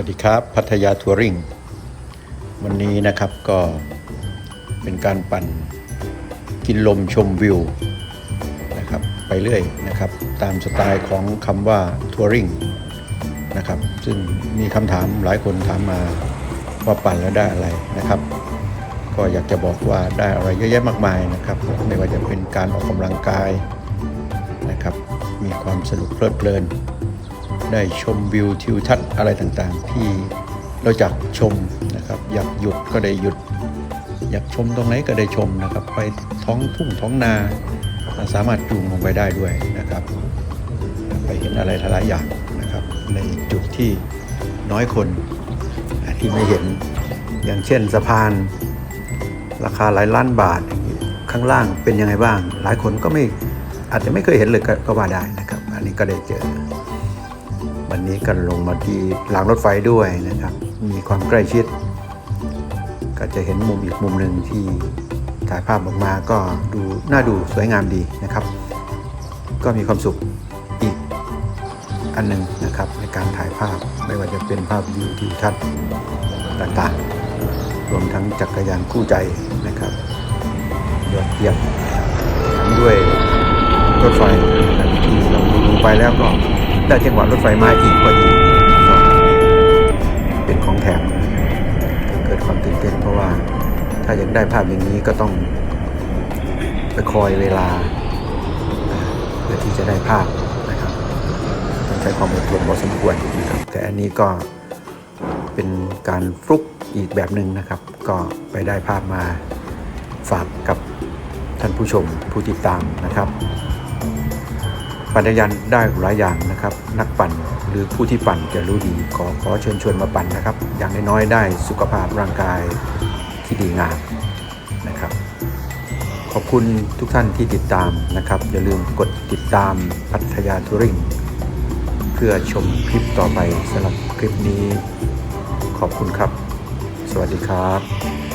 วัสดีครับ พัทยาทัวริงวันนี้นะครับก็เป็นการปั่นกินลมชมวิวนะครับไปเรื่อยนะครับ ตามสไตล์ของคำว่าทัวริงนะครับ ซึ่งมีคำถามหลายคนถามมาว่าปั่นแล้วได้อะไรนะครับ ก็อยากจะบอกว่าได้อะไรเยอะแยะมากมายนะครับ ไม่ว่าจะเป็นการออกกำลังกายนะครับ มีความสนุกเพลิดเพลิน ได้ชมวิวทิวทัศน์อะไรต่างๆ ที่เราอยากชมนะครับ อยากหยุดก็ได้หยุด อยากชมตรงไหนก็ได้ชมนะครับ ไปท้องทุ่งท้องนา สามารถจูงลงไปได้ด้วยนะครับ ไปเห็นอะไรหลายอย่างนะครับ ในจุดที่น้อยคนที่ไม่เห็นอย่างเช่นสะพาน ราคาหลายล้านบาทข้างล่างเป็นยังไงบ้าง หลายคนก็ไม่อาจจะไม่เคยเห็นเลยก็ว่าได้นะครับ อันนี้ก็ได้เจอ วันนี้ก็ลงมาที่รางรถไฟด้วยนะครับ มีความใกล้ชิด ก็จะเห็นมุมอีกมุมหนึ่งที่ถ่ายภาพออกมาก็ดูน่าดูสวยงามดีนะครับ ก็มีความสุขอีกอันหนึ่งนะครับในการถ่ายภาพไม่ว่าจะเป็นภาพวิวทิวทัศน์ต่างๆ รวมทั้งจักรยานคู่ใจนะครับยอดเยี่ยมด้วยรถไฟที่เราดูไปแล้วก็ ได้จังหวะรถไฟมาอีกพอดีก็เป็นของแถมเกิดความตื่นเต้นเพราะว่าถ้าอยากได้ภาพอย่างนี้ก็ต้องไปคอยเวลาอ่าเพื่อที่จะได้ภาพนะครับต้องใช้ความอดทนพอสมควรนะครับแต่อันนี้ก็เป็นการฟลุกอีกแบบหนึ่งนะครับ ก็ไปได้ภาพมาฝากกับท่านผู้ชมผู้ติดตามนะครับ ปั่นจักรยานได้หลายอย่างนะครับ นักปั่นหรือผู้ที่ปั่นจะรู้ดีขอขอเชิญชวนมาปั่นนะครับ อย่างน้อยๆได้สุขภาพร่างกายที่ดีงามนะครับ ขอบคุณทุกท่านที่ติดตามนะครับ อย่าลืมกดติดตามพัทยาทัวริงเพื่อชมคลิปต่อไปสำหรับคลิปนี้ ขอบคุณครับ สวัสดีครับ